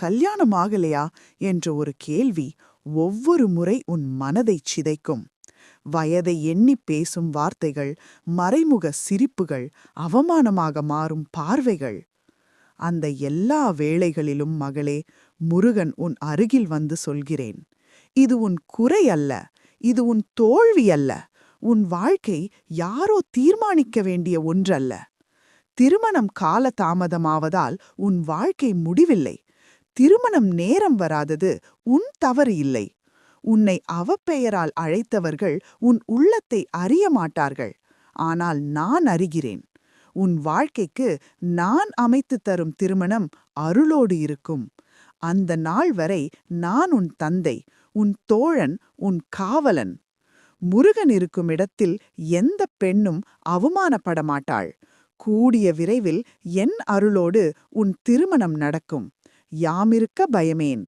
கல்யாணம் ஆகலையா என்ற ஒரு கேள்வி ஒவ்வொரு முறை உன் மனதைச் சிதைக்கும். வயதை எண்ணிப் பேசும் வார்த்தைகள் மறைமுக சிரிப்புகள் அவமானமாக மாறும் பார்வைகள். அந்த எல்லா வேளைகளிலும் மகளே முருகன் உன் அருகில் வந்து சொல்கிறேன். இது உன் குறை அல்ல இது உன் தோல்வி அல்ல. உன் வாழ்க்கை யாரோ தீர்மானிக்க வேண்டிய ஒன்றல்ல. திருமணம் கால தாமதமாவதால் உன் வாழ்க்கை முடிவில்லை. திருமணம் நேரம் வராதது. உன் தவறு இல்லை. உன்னை அவப்பெயரால் அழைத்தவர்கள் உன் உள்ளத்தை அறிய மாட்டார்கள். ஆனால் நான் அறிகிறேன். உன் வாழ்க்கைக்கு நான் அமைத்துத் தரும் திருமணம் அருளோடு இருக்கும். அந்த நாள் வரை நான் உன் தந்தை உன் தோழன் உன் காவலன். முருகன் இருக்கும் இடத்தில் எந்த பெண்ணும் அவமானப்பட மாட்டாள். கூடிய விரைவில் என் அருளோடு உன் திருமணம் நடக்கும். யாமிருக்க பயமேன்.